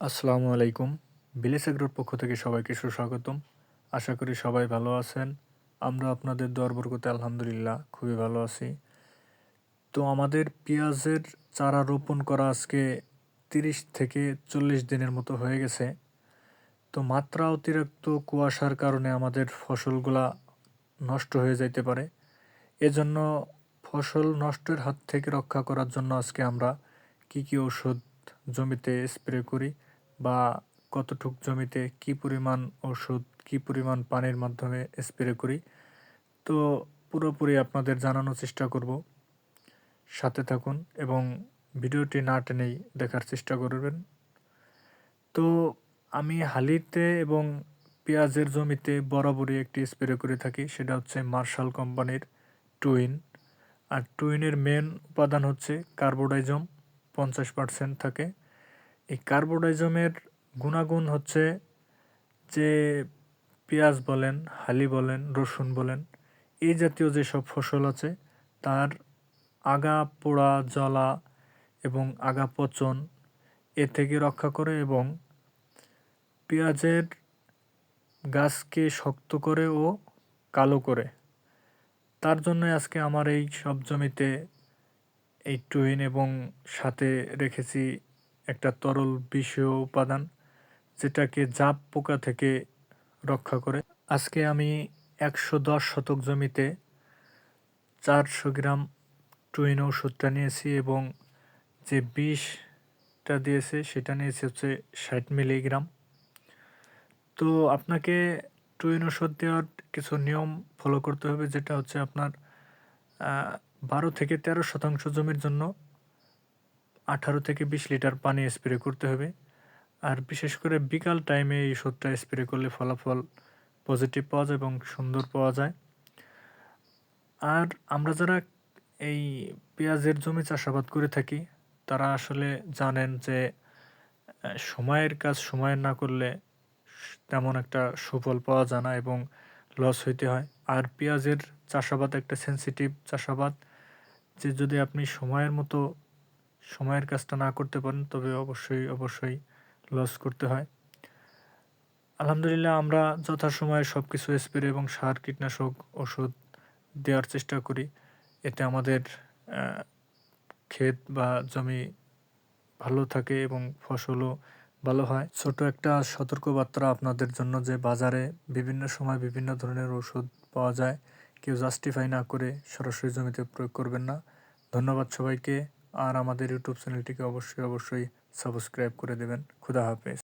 আসসালামু আলাইকুম। বিলেস এগ্রোর পক্ষ থেকে সবাইকে সুস্বাগতম। আশা করি সবাই ভালো আছেন। আমরা আপনাদের দোয়ার বরকতে আলহামদুলিল্লাহ খুবই ভালো আছি। তো আমাদের পেঁয়াজের চারা রোপণ করা আজকে তিরিশ থেকে চল্লিশ দিনের মতো হয়ে গেছে। তো মাত্রা অতিরিক্ত কুয়াশার কারণে আমাদের ফসলগুলা নষ্ট হয়ে যাইতে পারে। এজন্য ফসল নষ্টের হাত থেকে রক্ষা করার জন্য আজকে আমরা কি কি ওষুধ জমিতে স্প্রে করি বা কতটুক জমিতে কি পরিমাণ ওষুধ, কি পরিমাণ পানির মাধ্যমে স্প্রে করি, তো পুরোপুরি আপনাদের জানানোর চেষ্টা করব। সাথে থাকুন এবং ভিডিওটি না টেনেই দেখার চেষ্টা করবেন। তো আমি হালিতে এবং পেঁয়াজের জমিতে বরাবরই একটি স্প্রে করে থাকি, সেটা হচ্ছে মার্শাল কোম্পানির টুইন। আর টুইনের মেন উপাদান হচ্ছে কার্বোডাইজম, পঞ্চাশ পার্সেন্ট থাকে। এই কার্বোডাইজমের গুণাগুণ হচ্ছে যে পেঁয়াজ বলেন, হালি বলেন, রসুন বলেন, এই জাতীয় যেসব ফসল আছে, তার আগা পোড়া জলা এবং আগা পচন এ থেকে রক্ষা করে এবং পেঁয়াজের গাছকে শক্ত করে ও কালো করে। তার জন্য আজকে আমার এই সব জমিতে এই টুইন এবং সাথে রেখেছি একটা তরল বিষীয় উপাদান যেটাকে জাপ পোকা থেকে রক্ষা করে। আজকে আমি একশো দশ শতক জমিতে চারশো গ্রাম টুইন ওষুধটা নিয়েছি এবং যে বিষটা দিয়েছে সেটা নিয়েছে হচ্ছে ষাট মিলিগ্রাম। তো আপনাকে টুইন ওষুধ দেওয়ার কিছু নিয়ম ফলো করতে হবে, যেটা হচ্ছে আপনার বারো থেকে তেরো শতাংশ জমির জন্য আঠারো থেকে বিশ লিটার পানি স্প্রে করতে হবে। আর বিশেষ করে বিকাল টাইমে এই ওষুধটা স্প্রে করলে ফলাফল পজিটিভ পাওয়া যায় এবং সুন্দর পাওয়া যায়। আর আমরা যারা এই পেঁয়াজের জমি চাষাবাদ করে থাকি, তারা আসলে জানেন যে সময়ের কাজ সময় না করলে তেমন একটা সুফল পাওয়া যায় না এবং লস হইতে হয়। আর পেঁয়াজের চাষাবাদ একটা সেন্সিটিভ চাষাবাদ। যে যদি আপনি সময়ের মতো সময়ের কাজটা না করতে পারেন, তবে অবশ্যই অবশ্যই লস করতে হয়। আলহামদুলিল্লাহ, আমরা যথাসময়ে সব কিছু স্প্রে এবং সার, কীটনাশক, ওষুধ দেওয়ার চেষ্টা করি। এতে আমাদের ক্ষেত বা জমি ভালো থাকে এবং ফসলও ভালো হয়। ছোট একটা সতর্কবার্তা আপনাদের জন্য যে, বাজারে বিভিন্ন সময় বিভিন্ন ধরনের ওষুধ পাওয়া যায়। কেউ জাস্টিফাই না করে সরাসরি জমিতে প্রয়োগ করবেন না। ধন্যবাদ সবাইকে। আর আমাদের ইউটিউব চ্যানেলটিকে অবশ্যই অবশ্যই সাবস্ক্রাইব করে দেবেন। খুদা হাফেজ।